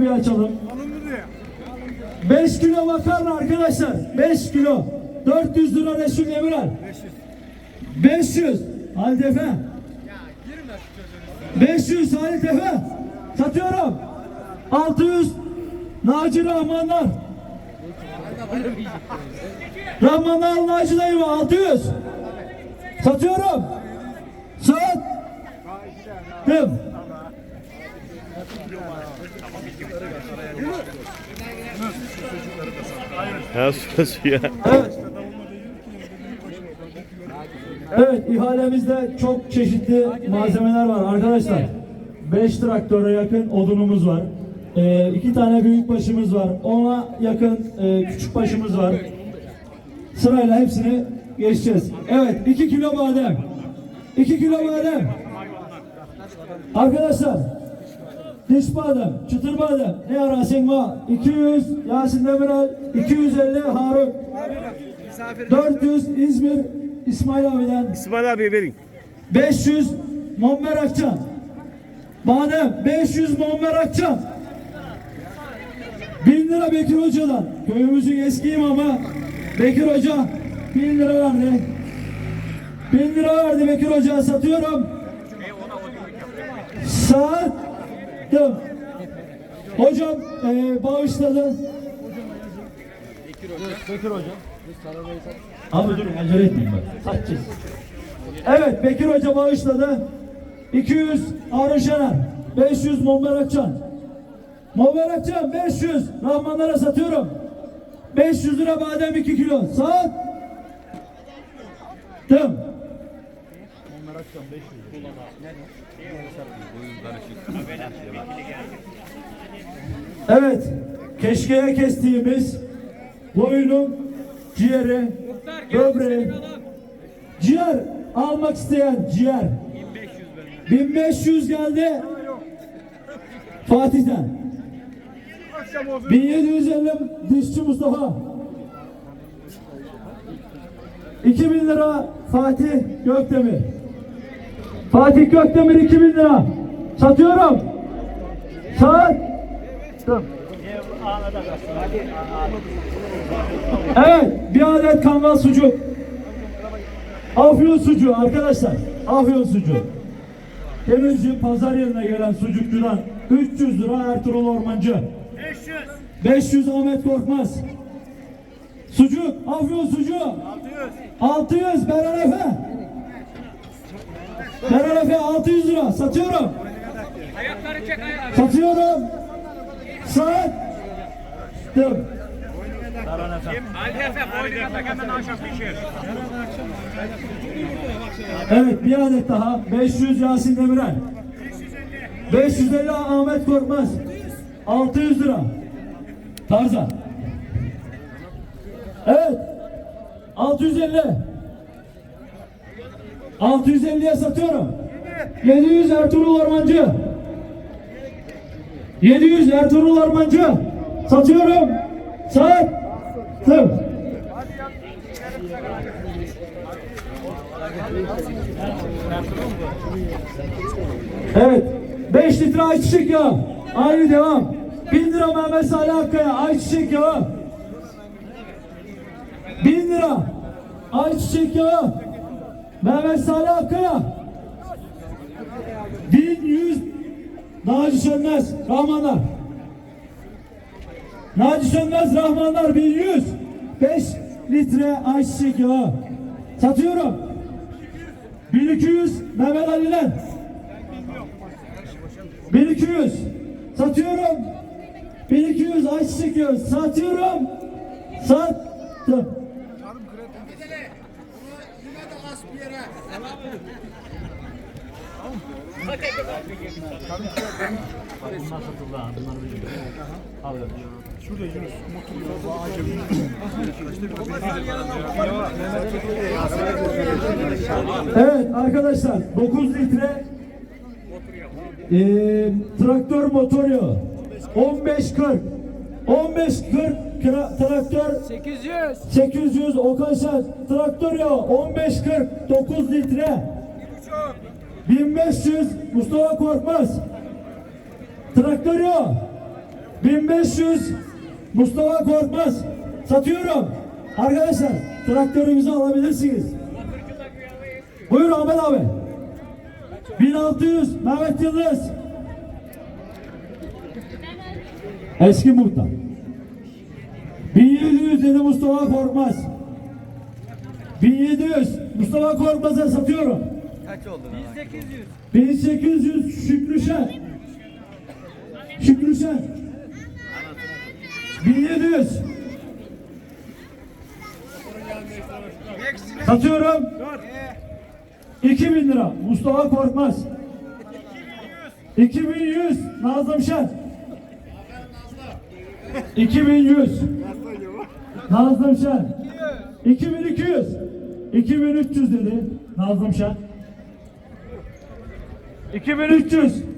bir açalım. 5 kilo makarna arkadaşlar. 5 kilo. 400 lira Resul Emirel. 500. Halit Efe. 500 Halit Efe. Satıyorum. 600 Naci Rahmanlar. Rahmanlar Naci dayıma 600. Satıyorum. Sattım. Ya. Evet. İhalemizde çok çeşitli malzemeler var arkadaşlar. 5 traktöre yakın odunumuz var. 2 tane büyük başımız var. Ona yakın e, küçük başımız var. Sırayla hepsini geçeceğiz. Evet 2 kilo badem. 2 kilo badem. Arkadaşlar diş badem, çıtır badem ne arasın var? 200 Yasin Demirel, 250 Harun. 400 İzmir. İsmail abiden. İsmail abi verin. 500 Muammer Akçam. Badem 500 Muammer Akçam. 1000 lira Bekir Hoca'dan. Köyümüzün eski imamı Bekir Hoca 1000 lira verdi. 1000 lira verdi Bekir Hoca satıyorum sattım hocam e, bağışladı Abi durun acele etmeyin bak. Satacağız. Evet Bekir Hoca bağışladı. 200 Harun Şener. 500 Muammer Akçan. Muammer Akçan 500. Rahmanlara satıyorum. 500 lira badem 2 kilo. Saat. Tım. Evet. Keşkeye kestiğimiz boynu, ciğeri, böbreği, ciğer almak isteyen ciğer. 1500 geldi. Fatih'ten. 1750 dişçi Mustafa. 2000 lira Fatih Gökdemir. Fatih Gökdemir 2000 lira. Satıyorum. Saat. Evet, bir adet kangal sucuk. Afyon sucuğu arkadaşlar. Afyon sucuğu. Denizci pazar yerine gelen sucukçudan 300 lira Ertuğrul Ormancı. 500. 500 Ahmet Korkmaz. Sucuk, Afyon sucuğu. 600. 600 Beral Efe. Beral Efe 600 lira satıyorum. Ayakları çek ayağı. Satıyorum. Saat. Pişir. Evet bir adet daha 500 Yasin Demirel 550 Ahmet Korkmaz 600 lira Tarzan Evet 650 650'ye satıyorum 700 Ertuğrul Ormancı 700 Ertuğrul Ormancı satıyorum sattım Evet. 5 litre ayçiçek yağı. Aynı devam. 1000 lira Mehmet Salih Akkaya ayçiçek yağı. 1000 lira ayçiçek yağı. Mehmet Salih Akkaya. 1100 Naci Sönmez Rahmanlar. Naci Sönmez Rahmanlar 1100. 5 litre ayçiçek yağı. Satıyorum. 1200 Mehmet Ali'den. 1200 satıyorum. 1200 ayçiçek yağı satıyorum. Sattım. Evet arkadaşlar 9 litre eee traktör motor yağı 15-40 15-40 kra- traktör 800. 800 Okaşar traktör yağı 15-40 9 litre 1500 Mustafa Korkmaz traktör yağı 1500 Mustafa Korkmaz. Satıyorum. Arkadaşlar traktörümüzü alabilirsiniz. Buyur Ahmet abi. 1600 Mehmet Yıldız. Eski muhtar. 1700 dedi Mustafa Korkmaz. 1700 Mustafa Korkmaz'a satıyorum. Kaç oldu? 1800 1800 Şükrü Şen. Şükrü Şen. 1700 Satıyorum. 2000 lira Mustafa Korkmaz. 2100 Nazım Şen. 2100 Nazım Şen. 2200 2300 dedi Nazım Şen. 2300